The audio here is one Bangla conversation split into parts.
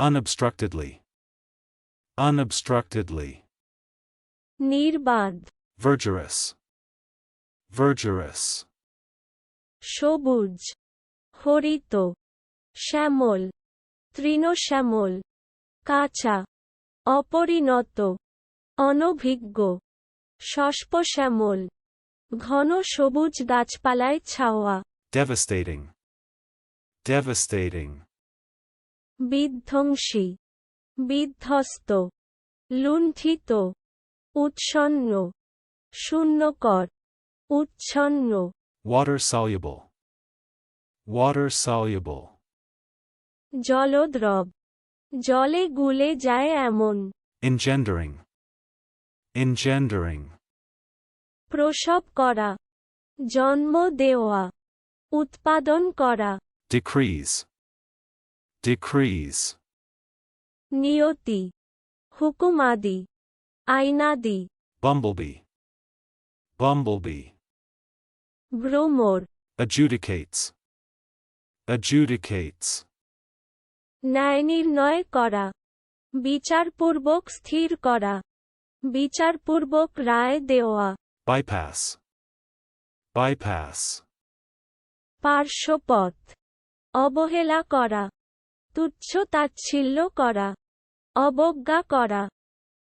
Unobstructedly. Unobstructedly. নির্বাদ Verdurous. Verdurous. সবুজ হরিত শ্যামল তৃণশ্যামল কাঁচা অপরিণত অনভিজ্ঞ শস্পশ্যামল ঘন সবুজ গাছপালায় ছাওয়া Devastating. Devastating. বিধ্বংসী বিধ্বস্ত লুণ্ঠিত উৎসন্ন শূন্যকর উচ্ছন্ন Water soluble. Water soluble. জলদ্রব জলে গুলে যায় এমন Engendering. Engendering. প্রসব করা জন্ম দেওয়া উৎপাদন করা Decrease. Decrease. নিয়তি হুকুমাদি আইনাদি Bumblebee. Bumblebee. ভ্রমর Adjudicates. Adjudicates. ন্যায় নির্ণয় করা বিচারপূর্বক স্থির করা বিচারপূর্বক রায় দেওয়া Bypass. Bypass. পার্শ্বপথ অবহেলা করা তুচ্ছ তাচ্ছিল্য করা। অবজ্ঞা করা।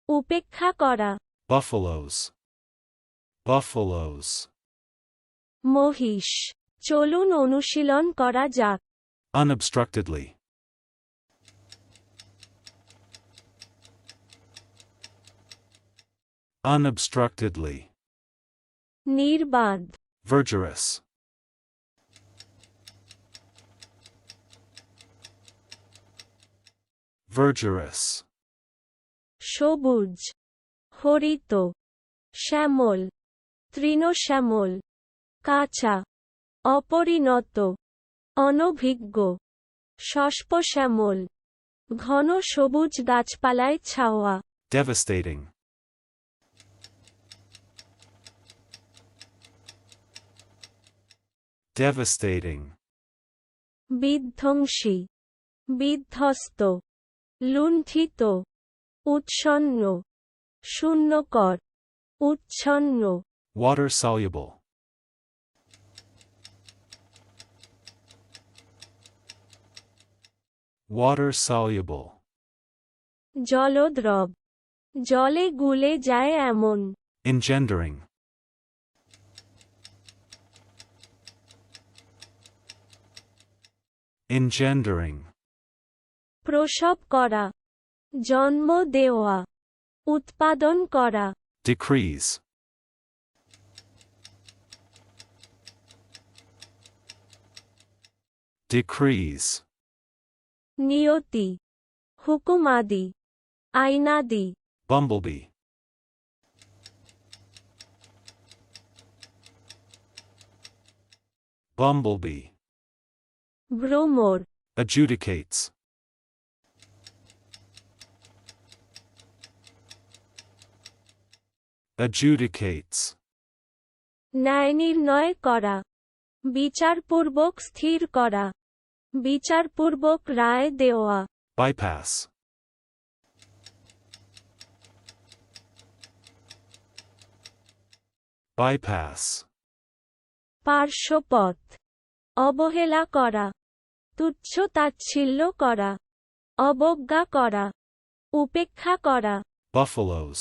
উপেক্ষা করা। বফলোস বফলোস মহিষ। চলুন অনুশীলন করা যাক। আনঅবস্ট্রাক্টেডলি আনঅবস্ট্রাক্টেডলি নির্বাদ ভার্জারাস Verdurous. সবুজ হরিত শ্যামল তৃণশ্যামল কাঁচা অপরিণত অনভিজ্ঞ শস্পশ্যামল ঘন সবুজ গাছপালায় ছাওয়া Devastating. Devastating. বিধ্বংসী বিধ্বস্ত লুণ্ঠিত উৎসন্ন শূন্যকর উচ্ছন্ন ওয়াটার সাউয়েবল ওয়াটার সাউয়েবল জলদ্রব জলে গুলে যায় এমন। ইনজেন্ডারিং ইনজেন্ডারিং প্রসব করা জন্ম দেওয়া উৎপাদন করা Decrease. Decrease. নিয়তি হুকুমাদি আইনাদি Bumblebee. Bumblebee. ভ্রমর Adjudicates. Adjudicates. ন্যায় নির্ণয় করা বিচারপূর্বক স্থির করা বিচারপূর্বক রায় দেওয়া Bypass. Bypass. পার্শ্বপথ অবহেলা করা তুচ্ছ তাচ্ছিল্য করা অবজ্ঞা করা উপেক্ষা করা Buffaloes.